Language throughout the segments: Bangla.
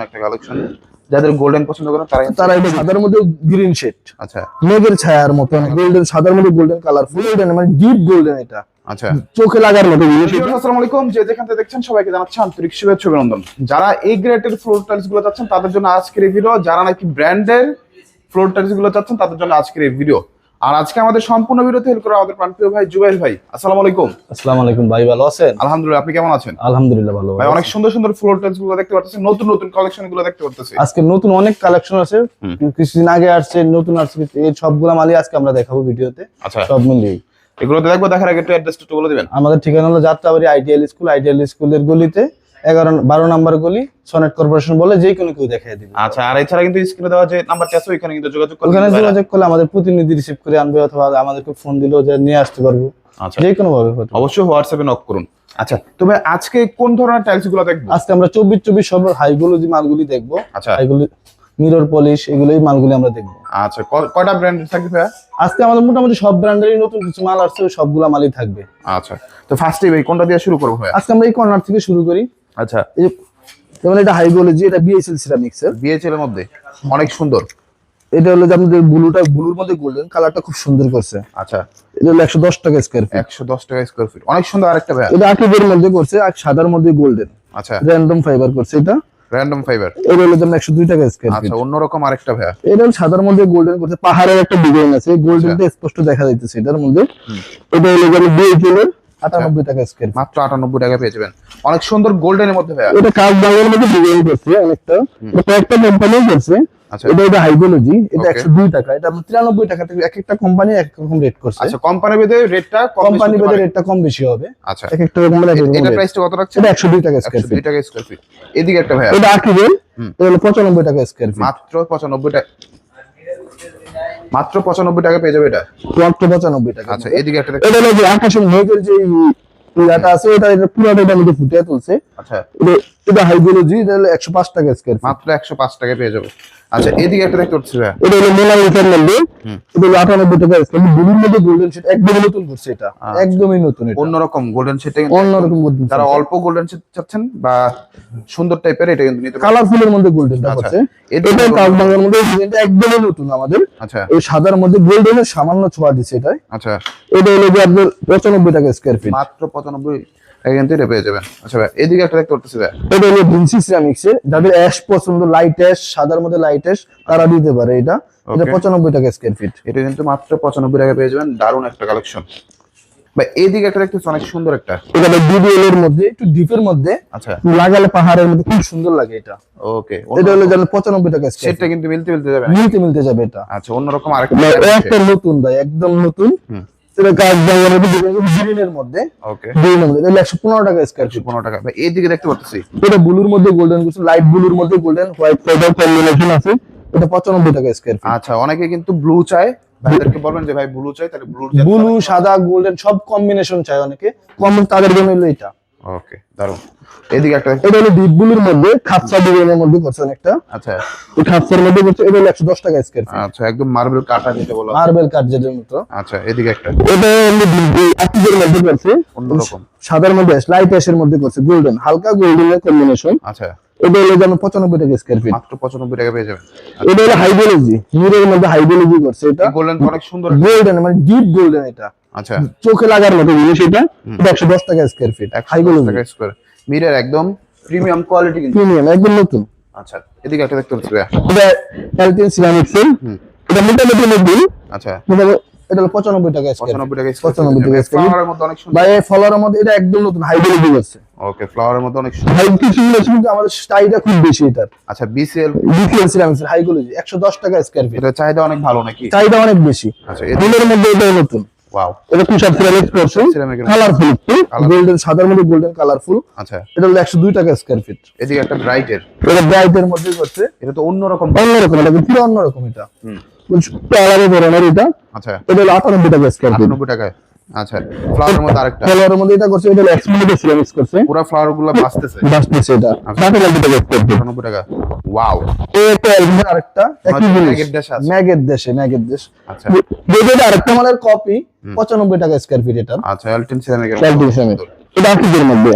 একটা কালেকশন যাদের গোল্ডেন পছন্দ করেন তারা তারা এটা সাদার মধ্যে গ্রিন শেড আচ্ছা। মেঘের ছায়ার মতো গোল্ডেন সাদার মধ্যে গোল্ডেন কালার গোল্ডেন মানে ডিপ গোল্ডেন এটা। আচ্ছা। চোখে লাগার মতো আসসালামু আলাইকুম। যে যেখান থেকে দেখছেন সবাইকে জানাচ্ছি আন্তরিক শুভেচ্ছা অভিনন্দন। যারা এই গ্রেডের ফ্লোর টাইলসগুলো চাচ্ছেন তাদের জন্য আজকের এই ভিডিও যারা নাকি ব্র্যান্ডের ফ্লোর টাইলসগুলো চাচ্ছেন তাদের জন্য আজকের এই ভিডিও আর আজকে আমাদের সম্পূর্ণ ভিডিওতে হেল্প করে আমাদের প্রাণপ্রিয় ভাই জুবাইর ভাই আসসালামু আলাইকুম। আসসালামু আলাইকুম ভাই ভালো আছেন? আলহামদুলিল্লাহ আপনি কেমন আছেন? আলহামদুলিল্লাহ ভালো ভাই অনেক সুন্দর সুন্দর ফ্লোর টাইলসগুলো দেখতে পাচ্ছেন নতুন নতুন কালেকশনগুলো দেখতে পাচ্ছি আজকে নতুন অনেক কালেকশন আছে। কিছুদিন আগে আসছে নতুন আসছে এই সবগুলা মালই আজকে আমরা দেখাবো ভিডিওতে। আচ্ছা। সব মিলিয়ে এগুলো দেখব দেখার আগে একটু অ্যাড্রেসটা একটু বলে দিবেন। আমাদের ঠিকানা হলো যাত্রাবাড়ি আইডিয়াল স্কুল আইডিয়াল স্কুলের গলিতে। এগারো বারো নাম্বার গলি সনেট কর্পোরেশন বলে যে কোনো কেউ দেখাই দিবে। আচ্ছা আর এছাড়া কিন্তু স্ক্রিনে দেওয়া যে নাম্বারটা আছে ওইখানে কিন্তু যোগাযোগ করতে ওখানে যোগাযোগ করলে আমাদের প্রতিনিধি রিসিভ করে আনবে অথবা আমাদেরকে ফোন দিলেও যে নিয়ে আসতে পারব। আচ্ছা। যে কোনো ভাবে অবশ্যই হোয়াটসঅ্যাপে নক করুন। আচ্ছা তবে আজকে কোন ধরনের টাইলসগুলো দেখব? আজকে আমরা চব্বিশ চব্বিশ সব হাইগুলো যে মালগুলি দেখব। আচ্ছা। হাইগুলি মিরর পলিশ এগুলোই মালগুলি আমরা দেখব। আচ্ছা কয়টা ব্র্যান্ডের থাকবে ভাইয়া? আজকে আমাদের মোটামুটি সব ব্র্যান্ডেরই নতুন কিছু মাল আসছে সবগুলা মালই থাকবে। আচ্ছা তো ফার্স্টে ভাই কোনটা দিয়ে শুরু করব আজকে আমরা এই কর্নার থেকে শুরু করি। আচ্ছা। যেমন এটা হাইগোলজি এটা বিএসএল সিরামিক্স এর। বিএচএল এর মধ্যে অনেক সুন্দর। এটা হলো যে আমাদের ব্লুটা ব্লুর মধ্যে গোল্ডেন কালারটা খুব সুন্দর করছে। আচ্ছা। এটা হলো একশো দশ টাকা স্কোয়ার ফিট একশো দশ টাকা স্কোয়ার ফিট অনেক সুন্দর আরেকটা ভাইয়া। এটা আকিবের মধ্যে করছে আর সাদার মধ্যে গোল্ডেন আচ্ছা। র্যান্ডম ফাইবার করছে এটা। র্যান্ডম ফাইবার এটা হলো যেমন একশো দুই টাকা স্কোয়ার ফিট আচ্ছা অন্যরকম আরেকটা ভাইয়া। এটা সাদার মধ্যে গোল্ডেন করছে পাহাড়ের একটা ডিজাইন আছে। গোল্ডেনটা স্পষ্ট দেখা যাইতেছে এটার মধ্যে। এটা হলো যেমন বিএইচএল এর আটানব্বই টাকা স্কোয়ার মাত্র আটানব্বই টাকা পেয়ে যাবেন। অনেক সুন্দর গোল্ডেনের মধ্যে ভাইয়া। এটা কাজ বাংলার মধ্যে ডিজাইন করছে? অনেকটা। এটা কয়েকটা কোম্পানি করছে। আচ্ছা। এটা এটা হাইগোলজি এটা Okay. একশো দুই টাকা। এটা এক একটা কোম্পানি এক রকম রেট করছে। আচ্ছা কোম্পানি ভেদে রেটটা কোম্পানি ভেদে রেটটা কম বেশি হবে। আচ্ছা। এক একটা কোম্পানি এটা প্রাইসটা কত রাখছে এটা একশো দুই টাকা স্কোয়ার ফিট দুই টাকা স্কোয়ার ফিট এদিকে একটা ভাইয়া। এটা টাকা স্কোয়ার ফিট মাত্র পঁচানব্বই টাকা। মাত্র পঁচানব্বই টাকা পেয়ে যাবে এটা? মাত্র পঁচানব্বই টাকা। আচ্ছা এদিকে একটা এটা হলো যে আকাশের মেঘের যে ইয়াটা আছে ওটা এটা পুরাটা এটা মধ্যে ফুটে তুলছে আচ্ছা। এটা হাইগোলজি তাহলে 105 টাকা মাত্র 105 টাকা পেয়ে মধ্যে গোল্ডেন বা সুন্দর এটা কিন্তু মধ্যে এটা একদমই নতুন আমাদের। আচ্ছা। এই সাদার মধ্যে সামান্য ছোঁয়া দিচ্ছে এটা আচ্ছা। এটা হলো যে টাকা স্কোয়ার ফিট মাত্র 95 পেয়ে যাবেন। আচ্ছা ভাই এদিকে একটা দেখতে ভাই। এটা যাদের অ্যাশ পছন্দ লাইট অ্যাশ সাদার মধ্যে লাইট অ্যাশ তারা দিতে পারে এটা। এটা 95 টাকা ফিট এটা কিন্তু মাত্র 95 টাকা পেয়ে যাবেন। দারুণ একটা কালেকশন সুন্দর একটা। ডিবিএল এর মধ্যে একটু ডিপের মধ্যে। আচ্ছা। লাগালে পাহাড়ের মধ্যে খুব সুন্দর লাগে এটা। ওকে টাকা কিন্তু মিলতে মিলতে যাবে। মিলতে মিলতে যাবে এটা। আচ্ছা অন্যরকম আরেকটা একটা নতুন ভাই একদম নতুন। মধ্যে ওকে টাকা স্কোয়ার ফিট পনেরো টাকা। এইদিকে দেখতে পাচ্ছি। এটা ব্লুর মধ্যে গোল্ডেন কিছু লাইট ব্লুর মধ্যে গোল্ডেন হোয়াইট কম্বিনেশন আছে। এটা পঁচানব্বই টাকা স্কোয়ার ফিট আচ্ছা অনেকে কিন্তু ব্লু চায়। ভাইদেরকে বলবেন যে ভাই ব্লু চাই তাহলে ব্লু ব্লু সাদা গোল্ডেন সব কম্বিনেশন চাই অনেকে। কম তাদের জন্য এটা। ওকে দারুণ। এদিকে একটা এটা হলো ডিপ ব্লুর মধ্যে খাপসা ডিজাইনের মধ্যে করছে অনেকটা। আচ্ছা। এই খাপসার মধ্যে করছে এটা হলো একশো দশ টাকা স্কোয়ার ফিট আচ্ছা একদম মার্বেল কাটা যেটা বলা মার্বেল কাঠ যেটার মতো আচ্ছা এদিকে একটা। এটা হলো আকিজের মধ্যে করছে। অন্যরকম। সাদার মধ্যে লাইট অ্যাশের মধ্যে করছে গোল্ডেন হালকা গোল্ডেনের কম্বিনেশন আচ্ছা। এটা হলো টাকা স্কোয়ার ফিট মাত্র পঁচানব্বই টাকা পেয়ে যাবেন। এটা হলো হাইড্রোলজি মিরের মধ্যে হাইড্রোলজি করছে এটা। গোল্ডেন অনেক সুন্দর গোল্ডেন মানে ডিপ গোল্ডেন এটা। আচ্ছা। চোখে লাগার মতো জিনিস এটা। এটা একশো দশ টাকা স্কোয়ার ফিট দশ টাকা স্কোয়ার মিরের একদম প্রিমিয়াম কোয়ালিটি প্রিমিয়াম একদম নতুন। আচ্ছা এদিকে একটা দেখতে পাচ্ছি এটা এটা মোটামুটি নতুন আচ্ছা। মোটামুটি এটা হলো পঁচানব্বই টাকা স্কোয়ার পঁচানব্বই টাকা পঁচানব্বই টাকা ফ্লাওয়ারের মধ্যে অনেক সুন্দর। মধ্যে এটা একদম নতুন করছে ওকে ফ্লাওয়ারের মধ্যে অনেক সুন্দর। কিছু কিন্তু আমাদের স্টাইলটা খুব বেশি এটার। আচ্ছা বিসিএল সিরামিক্স টাকা স্কোয়ার ফিট এটা চাহিদা অনেক ভালো নাকি? চাহিদা অনেক বেশি। আচ্ছা মধ্যে এটাও নতুন। ওয়াও এটা তুষার সিরামিক্স করছে কালারফুল একটু গোল্ডেন সাদার মধ্যে গোল্ডেন কালারফুল আচ্ছা। এটা হলো একশো দুই টাকা স্কোয়ার ফিট এদিকে একটা ব্রাইটের এটা ব্রাইটের মধ্যে করছে এটা তো অন্যরকম। অন্যরকম এটা পুরো অন্যরকম এটা। একটু আলাদা ধরনের এটা। আচ্ছা। এটা হলো টাকা স্কোয়ার ফিট টাকায়। আচ্ছা ফ্লাওয়ারের মধ্যে আরেকটা। মধ্যে এটা করছে এটা হলো সিরামিক্স করছে। পুরো ফ্লাওয়ারগুলো বাঁচতেছে বাসতেছে এটা। আচ্ছা। আটানব্বই টাকা স্কোয়ার ফিট আটানব্বই টাকা। ওয়াও একটা আরেকটা একই জিনিস। ম্যাগের দেশ। ম্যাগের দেশে আচ্ছা। আরেকটা মালের কপি পঁচানব্বই টাকা স্কোয়ার ফিট এটা আচ্ছা এলটিন সিরামিকের Elton ceramic। এটা মধ্যে?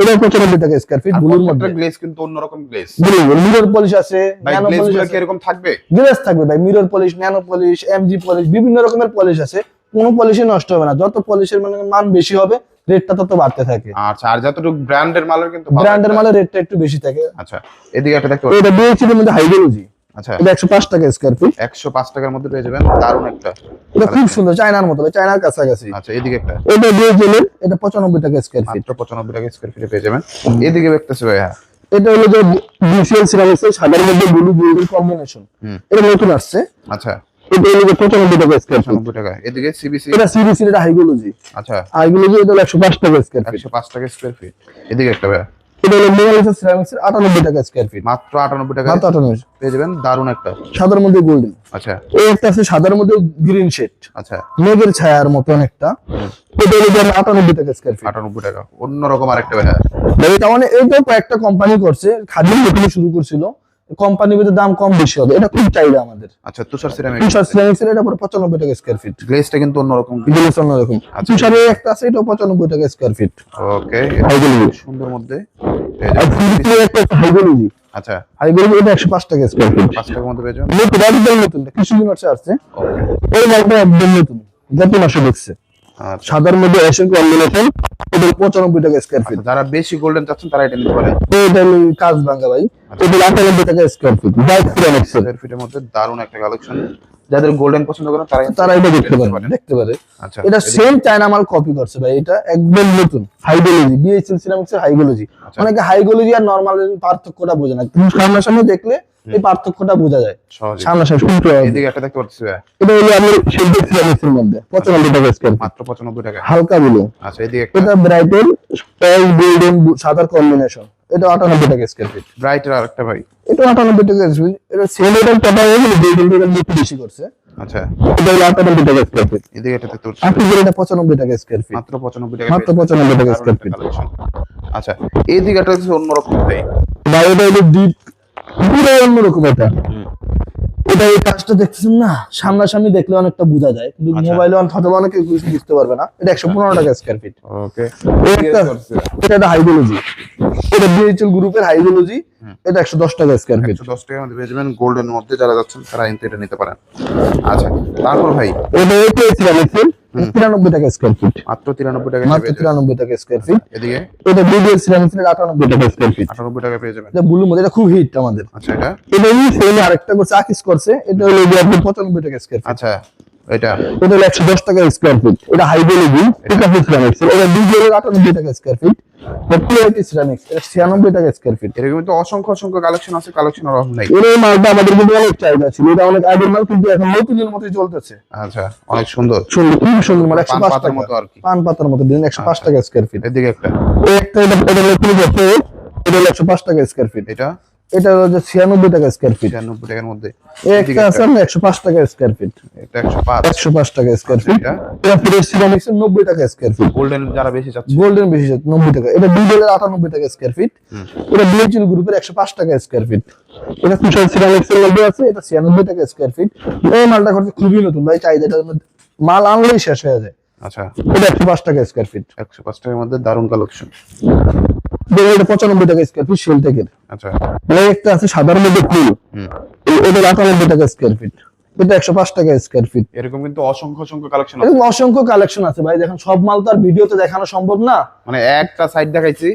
এটা পঁচানব্বই টাকা স্কোয়ার ফিট ব্লুর মধ্যে। গ্লেজ কিন্তু অন্যরকম গ্লেজ ব্লু মিরর পলিশ আছে ন্যানো পলিশ কি এরকম থাকবে? গ্লেজ থাকবে ভাই mirror polish nano polish MG polish বিভিন্ন রকমের পলিশ আছে। কোনো পলিশই নষ্ট হবে না। যত পলিশের মানে মান বেশি হবে রেটটা তত বাড়তে থাকে। আচ্ছা আর যতটুকু ব্র্যান্ডের মালের কিন্তু ব্র্যান্ডের মালের রেটটা একটু বেশি থাকে। আচ্ছা এদিকে একটা দেখতে এটা বিএইচডি মধ্যে হাইড্রোলজি আচ্ছা। এটা টাকা স্কোয়ার ফিট টাকার মধ্যে পেয়ে যাবেন দারুণ একটা। এটা খুব সুন্দর চায়নার মতো চায়নার কাছাকাছি। আচ্ছা এদিকে একটা। এটা বিএইচডি এটা পঁচানব্বই টাকা স্কোয়ার ফিট মাত্র পঁচানব্বই টাকা স্কোয়ার ফিটে পেয়ে যাবেন। এদিকে দেখতেছি ভাই হ্যাঁ এটা হলো যে সিরামিক্স সাদার মধ্যে ব্লু কম্বিনেশন এটা নতুন আসছে। আচ্ছা। এটা হলো যে টাকা স্কোয়ার ফিট টাকা। এদিকে সিবিসি এটা সিরিজ এটা হাইগোলজি আচ্ছা। হাইগোলজি এটা হলো একশো পাঁচ টাকা স্কোয়ার ফিট টাকা স্কোয়ার ফিট এদিকে একটা ভাই এটা হলো মোনালিসা সিরামিক্স এর আটানব্বই টাকা স্কোয়ার ফিট মাত্র আটানব্বই টাকা। মাত্র আটানব্বই পেয়ে যাবেন দারুণ একটা। সাদার মধ্যে গোল্ডেন আচ্ছা। এই একটা আছে সাদার মধ্যে গ্রিন শেড আচ্ছা। মেঘের ছায়ার মতো অনেকটা। এটা হলো টাকা স্কোয়ার ফিট আটানব্বই টাকা। অন্যরকম আরেকটা ভাই এটা মানে কয়েকটা কোম্পানি করছে। খাদিম শুরু করছিল। কোম্পানি ভিতরে দাম কম বেশি হবে। এটা খুব চাহিদা আমাদের। আচ্ছা তুষার সিরামিক তুষার এটা পরে পঁচানব্বই টাকা স্কোয়ার ফিট গ্লেজটা কিন্তু অন্যরকম। গ্লেস অন্যরকম। আচ্ছা। একটা আছে এটাও পঁচানব্বই টাকা স্কোয়ার ফিট ওকে সুন্দর মধ্যে। আছে আচ্ছা। হাইগোলজি এটা একশো পাঁচ টাকা স্কোয়ার ফিট পাঁচ টাকার মধ্যে পেয়ে যাবেন নতুন। একদম নতুন কিছুদিন আসছে ওকে এই মালটা একদম নতুন। গত মাসে দেখছে। আচ্ছা। সাদার মধ্যে এসে কম্বিনেশন এটা পঁচানব্বই টাকা স্কোয়ার ফিট যারা বেশি গোল্ডেন চাচ্ছেন তারা এটা নিতে পারে। এটা কাজ ভাঙ্গা ভাই। এটা আটানব্বই টাকা স্কোয়ার ফিট বাইক স্কোয়ার ফিটের মধ্যে দারুণ একটা কালেকশন যাদের গোল্ডেন পছন্দ করেন তারা তারা এটা দেখতে পারে দেখতে পারে। আচ্ছা এটা সেম চায়না মাল কপি করছে ভাই এটা একদম নতুন হাইগোলজি বিএইচএল সিরামিক্স এর হাইগোলজি আচ্ছা। অনেকে হাইগোলজি আর নরমাল পার্থক্যটা বোঝে না তুমি সামনাসামনি দেখলে এই পার্থক্যটা বোঝা যায়। সহজে সামনাসামনি শুনতে হবে। এদিকে একটা দেখতে পাচ্ছি ভাই, এটা হলো আমাদের শিল্পী সিরামিক্স এর মধ্যে পঁচানব্বই টাকা স্কোয়ার ফিট মাত্র পঁচানব্বই টাকা। হালকা গুলো আচ্ছা এদিকে একটা। এটা ব্রাইটের গোল্ডেন সাদার কম্বিনেশন এটা আটানব্বই টাকা স্কোয়ার ফিট ব্রাইটের আরেকটা ভাই। এটা আটানব্বই টাকা স্কোয়ার ফিট এটা সেম এটার টাকা গোল্ডেন টাকা একটু বেশি করছে। আচ্ছা। এটা হলো আটানব্বই টাকা স্কোয়ার ফিট এদিকে একটা দেখতে পাচ্ছি আপনি এটা পঁচানব্বই টাকা স্কোয়ার ফিট মাত্র পঁচানব্বই টাকা মাত্র 95 টাকা দারুণ square একটা feet। collection। আচ্ছা এইদিকে একটা হচ্ছে অন্যরকম ভাই। বা এটা হলো ডিপ পুরো অন্যরকম এটা। এটা এই কাজটা দেখতেছেন না? সামনাসামনি দেখলে অনেকটা বোঝা যায়। কিন্তু আচ্ছা। মোবাইলে হয়তো অনেকে বুঝতে পারবে না। এটা একশো পনেরো টাকা স্কোয়ার ফিট ওকে এটা হাইড্রোলজি এটা বিএইচএল গ্রুপের হাইড্রোলজি এটা একশো দশ টাকা স্কোয়ার ফিট একশো দশ টাকার মধ্যে পেয়ে যাবেন গোল্ডেন মধ্যে যারা যাচ্ছেন তারা কিন্তু এটা নিতে পারেন। আচ্ছা তারপর ভাই? এটা এটা সিরামিক্সের তিরানব্বই। টাকা স্কোয়ার ফিট মাত্র তিরানব্বই টাকা মাত্র পেয়ে যাবেন। তিরানব্বই টাকা স্কোয়ার ফিট এদিকে? এটা বিডিএল সিরামিক্সের আটানব্বই টাকা স্কোয়ার ফিট আটানব্বই টাকা পেয়ে যাবেন। এটা ব্লুর মধ্যে এটা খুব হিট আমাদের। আচ্ছা এটা? এটা সেম আরেকটা করছে আকিস করছে এটা হলো যে আপনি পঁচানব্বই টাকা স্কোয়ার ফিট আচ্ছা। এটা। এটা হলো একশো দশ টাকা স্কোয়ার ফিট এটা হাইড্রোলজি এটা সিরামিক্স এটা ডিজেলের আটানব্বই টাকা স্কোয়ার ফিট পিওরিটি সিরামিক্স এটা ছিয়ানব্বই টাকা স্কোয়ার ফিট এরকম কিন্তু অসংখ্য অসংখ্য কালেকশন আছে কালেকশনের অভাব নাই। এর মালটা আমাদের কিন্তু অনেক চাহিদা ছিল। এটা অনেক আগের মাল কিন্তু এখন নতুনের মতোই চলতেছে। আচ্ছা অনেক সুন্দর। সুন্দর খুব সুন্দর মাল একশো পাতার মতো আর কি। পান পাতার মতো দিন একশো পাঁচ টাকা স্কোয়ার ফিট এদিকে একটা। একটা এটা এটা পাঁচ টাকা স্কোয়ার ফিট এটা? এটা যে ছিয়ানব্বই টাকা স্কোয়ার ফিট ছিয়ানব্বই টাকার মধ্যে। একটা আছে আপনার একশো পাঁচ টাকা স্কোয়ার ফিট এটা একশো পাঁচ। একশো পাঁচ টাকা স্কোয়ার ফিট এটা? এটা সিরামিক্স নব্বই টাকা স্কোয়ার ফিট গোল্ডেন যারা বেশি চাচ্ছে। গোল্ডেন বেশি যাচ্ছে, নব্বই টাকা। এটা ডিজেলের আটানব্বই টাকা স্কোয়ার ফিট এটা গ্রুপের একশো পাঁচ টাকা স্কোয়ার ফিট এটা তুষার মধ্যে আছে এটা ছিয়ানব্বই টাকা স্কোয়ার ফিট এই মালটা করতে খুবই নতুন ভাই চাহিদাটা মাল আনলেই শেষ হয়ে যায়। আচ্ছা। এটা একশো পাঁচ টাকা স্কোয়ার ফিট একশো পাঁচ টাকার মধ্যে দারুণ কালেকশন এটা পঁচানব্বই টাকা স্কোয়ার ফিট সেল থেকে। আচ্ছা। একটা আছে সাদার মধ্যে ফুল। হুম। আটানব্বই টাকা স্কোয়ার ফিট এটা একশো পাঁচ টাকা স্কোয়ার ফিট এরকম কিন্তু অসংখ্য অসংখ্য কালেকশন এরকম অসংখ্য কালেকশন আছে ভাই। দেখেন সব মাল তো আর ভিডিওতে দেখানো সম্ভব না। মানে একটা সাইড দেখাইছি।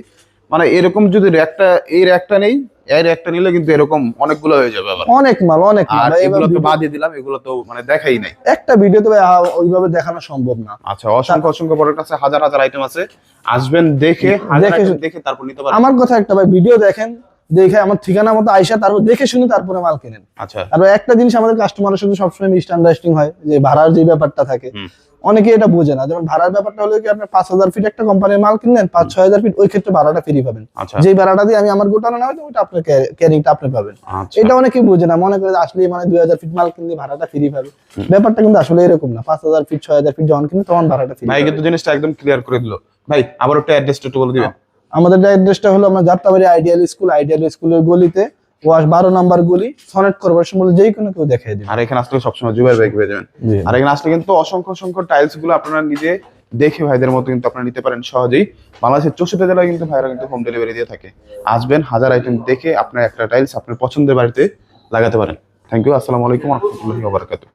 মানে এরকম যদি একটা এর একটা নেই এর একটা নিলে কিন্তু এরকম অনেকগুলো হয়ে যাবে আবার। অনেক মাল অনেক মাল। এগুলো তো বাদই দিলাম এগুলো তো মানে দেখাই নাই। একটা ভিডিওতে ভাই আ- ওইভাবে দেখানো সম্ভব না। আচ্ছা অসংখ্য অসংখ্য প্রোডাক্ট আছে হাজার হাজার আইটেম আছে। আসবেন দেখে দেখে- দেখে তারপর নিতে পারবেন আমার কথা একটা ভাই ভিডিও দেখেন দেখে আমার ঠিকানা মতো আইসা তারপর দেখে শুনে তারপরে মাল কেনেন। আচ্ছা। আর একটা জিনিস আমাদের কাস্টমারের সাথে সবসময় মিসআন্ডারস্ট্যান্ডিং হয় যে ভাড়ার যে ব্যাপারটা থাকে। অনেকে এটা বোঝে না। যেমন ভাড়ার ব্যাপারটা হলো কি আপনি পাঁচ হাজার ফিট একটা কোম্পানির মাল কিনলেন পাঁচ ছয় হাজার ফিট ওই ক্ষেত্রে ভাড়াটা ফ্রি পাবেন। আচ্ছা। যে ভাড়াটা দিয়ে আমি আমার গোটানো না হয় ওইটা আপনার ক্যারিংটা আপনি পাবেন। আচ্ছা। এটা অনেকেই বোঝে না মনে করে আসলে মানে দুই হাজার ফিট মাল কিনলে ভাড়াটা ফ্রি পাবে। ব্যাপারটা কিন্তু আসলে এরকম না। পাঁচ হাজার ফিট ছয় হাজার ফিট যখন কিনে তখন ভাড়াটা ফ্রি ভাই কিন্তু জিনিসটা একদম ক্লিয়ার করে দিল। ভাই আবার একটা অ্যাড্রেসটা একটু বলে দিবেন। আমাদের অ্যাড্রেসটা হলো আমরা যাত্রাবাড়ি আইডিয়াল স্কুল আইডিয়াল স্কুলের গলিতে। ওয়াশ বারো নাম্বার গুলি সনেট করবার সময় যেই কোনো কেউ দেখাই দিবে। আর এখানে আসলে সবসময় জুবের ব্যাগ পেয়ে যাবেন। আর এখানে আসলে কিন্তু অসংখ্য অসংখ্য টাইলসগুলো আপনারা নিজে দেখে ভাইদের মতো কিন্তু আপনারা নিতে পারেন সহজেই। বাংলাদেশের চৌষট্টি জেলায় কিন্তু ভাইরা কিন্তু হোম ডেলিভারি দিয়ে থাকে। আসবেন হাজার আইটেম দেখে আপনার একটা টাইলস আপনার পছন্দের বাড়িতে লাগাতে পারেন। থ্যাংক ইউ আসসালামু আলাইকুম রহমতুল্লাহি ওয়া বারাকাতুহু।